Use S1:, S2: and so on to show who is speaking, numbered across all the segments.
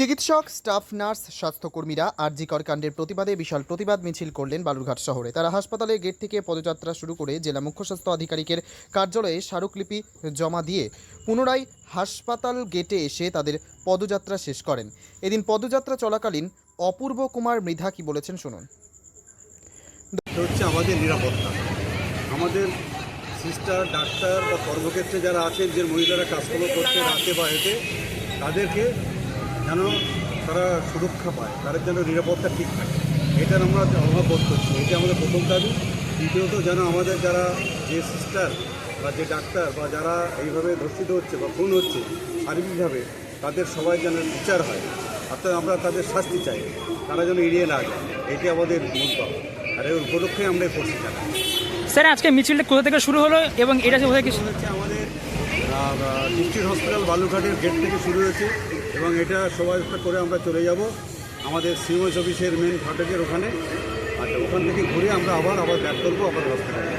S1: চিকিৎসক, staff, nurse, স্বাস্থ্যকর্মীরা আর আরজিকর কাণ্ডের প্রতিবাদে বিশাল প্রতিবাদ মিছিল করলেন বালুরঘাট শহরে। তারা হাসপাতালের গেট থেকে পদযাত্রা শুরু করে জেলা মুখ্য স্বাস্থ্য আধিকারিকের কার্যালয়ে স্মারকলিপি জমা দিয়ে পুনরায় হাসপাতাল গেটে এসে তাদের পদযাত্রা শেষ করেন। এদিন পদযাত্রা চলাকালীন অপূর্ব কুমার মৃধা কি বলেছেন শুনুন।
S2: আমাদের নিরাপত্তা। আমাদের সিস্টার, ডাক্তার বা কর্মক্ষেত্রে যারা আছেন, যে মহিলারা কাজকর্ম করতে রাতে বা হেঁটে, তাদেরকে যেন তারা সুরক্ষা পায় তাদের যেন নিরাপত্তা ঠিক থাকে। এটার আমরা অভাব বোধ করছি এটা আমাদের প্রথম দাবি। দ্বিতীয়ত যেন আমাদের যারা যে সিস্টার বা যে ডাক্তার বা যারা এইভাবে ধর্ষিত হচ্ছে বা খুন হচ্ছে শারীরিকভাবে তাদের সবাই যেন বিচার হয়। অর্থাৎ আমরা তাদের শাস্তি চাই তারা যেন এড়িয়ে না যায়। এটি আমাদের মূল পাওয়া আর এর উপলক্ষে আমরা এই করছি
S3: স্যার আজকে মিছিলটা কোথা থেকে শুরু হলো এবং এটা যে কোথায় কি?
S2: এটা হচ্ছে আমাদের ডিস্ট্রিক্ট হসপিটাল বালুঘাটের গেট থেকে শুরু হয়েছে এবং এটা শোভাযাত্রা করে আমরা চলে যাব। আমাদের সিওএস অফিসের মেন ফাটকের ওখানে। আচ্ছা ওখান থেকে ঘুরে আমরা আবার আবার ব্যাক করব আবার হসপিটালে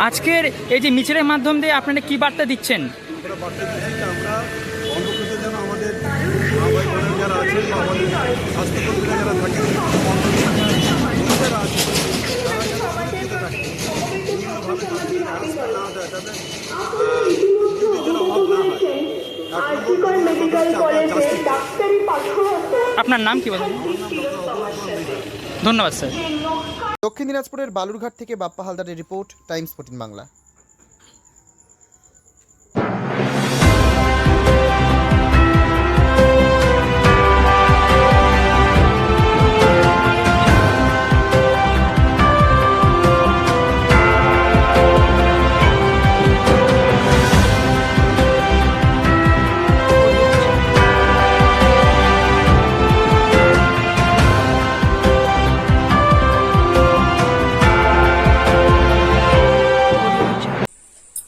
S3: আজকের এই যে মিছিলের মাধ্যম দিয়ে আপনারা কি বার্তা দিচ্ছেন?
S2: আমরা বার্তা দিচ্ছি যে আমরা যেন আমাদের মা ভাই বোনের যারা আছেন বা আমাদের স্বাস্থ্যকর্মীরা যারা থাকেন যারা আছে তারা যেন সুরক্ষিত থাকে বিভিন্নভাবে তাদের harassment না দেয় তাদের আহ, যদি যেন অভাব না হয় এক নম্বর দুই নম্বর হচ্ছে আমরা justice চাই।
S3: আপনার নাম কি বলেন? ধন্যবাদ স্যার।
S1: দক্ষিণ দিনাজপুরের বালুরঘাট থেকে বাপ্পা হালদারের রিপোর্ট টাইমস ফোর্টিন বাংলা।